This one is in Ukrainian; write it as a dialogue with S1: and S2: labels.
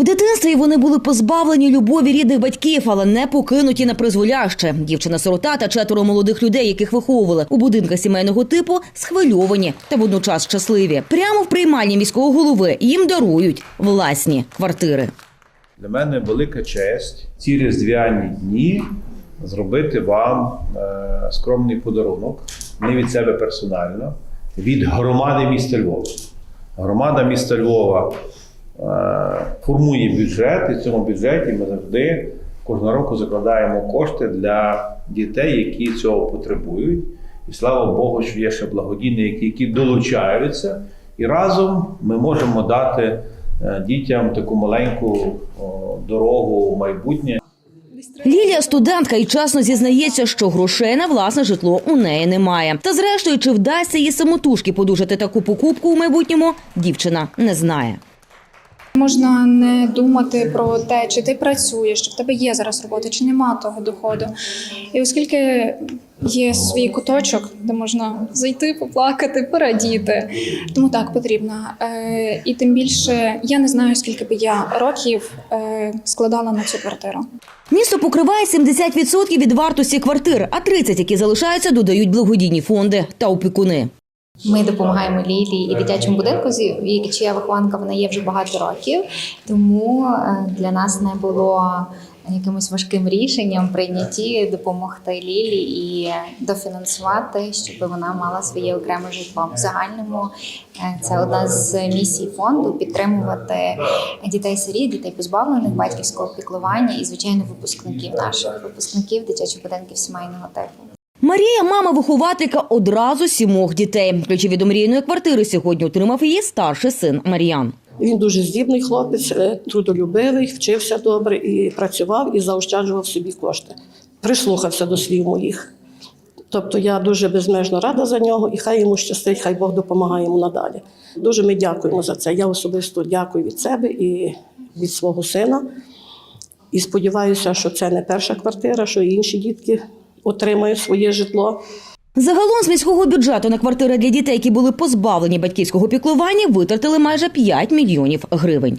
S1: В дитинстві вони були позбавлені любові рідних батьків, але не покинуті на призволяще. Дівчина-сирота та четверо молодих людей, яких виховували у будинках сімейного типу, схвильовані та водночас щасливі. Прямо в приймальні міського голови їм дарують власні квартири.
S2: Для мене велика честь ці різдвяні дні зробити вам е, скромний подарунок, не від себе персонально, від громади міста Львова. Громада міста Львова формує бюджет, і в цьому бюджеті ми завжди кожного року закладаємо кошти для дітей, які цього потребують. І слава Богу, що є ще благодійники, які долучаються, і разом ми можемо дати е, дітям таку маленьку дорогу в майбутнє.
S1: Лілія студентка і чесно зізнається, що грошей на власне житло у неї немає. Та зрештою, чи вдасться їй самотужки подужати таку покупку у майбутньому, дівчина не знає.
S3: Можна не думати про те, чи ти працюєш, чи в тебе є зараз робота, чи нема того доходу. І оскільки є свій куточок, де можна зайти, поплакати, порадіти, тому так потрібно. Е, і тим більше я не знаю, скільки би я років е, складала на цю квартиру.
S1: Місто покриває 70% від вартості квартир, а 30%, які залишаються, додають благодійні фонди та опікуни.
S4: Ми допомагаємо Лілі і дитячому будинку, чия вихованка вона є вже багато років. Тому е, для нас не було якимось важким рішенням в прийнятті допомогти Лілі і дофінансувати, щоб вона мала своє окреме житло. В загальному е, це одна з місій фонду підтримувати дітей сиріт, дітей позбавлених батьківського піклування і звичайно випускників наших випускників дитячих будинків сімейного типу.
S1: Марія, мама вихователька одразу сімох дітей. Ключі від омріяної квартири сьогодні отримав її старший син Мар'ян.
S5: Він дуже здібний хлопець, е, трудолюбивий, вчився добре і працював і заощаджував собі кошти. Прислухався до слів моїх. Тобто я дуже безмежно рада за нього, і хай йому щастить, хай Бог допомагає йому надалі. Дуже ми дякуємо за це. Я особисто дякую від себе і від свого сина. І сподіваюся, що це не перша квартира, що інші дітки отримають своє житло.
S1: Загалом з міського бюджету на квартири для дітей, які були позбавлені батьківського піклування, витратили майже 5 мільйонів гривень.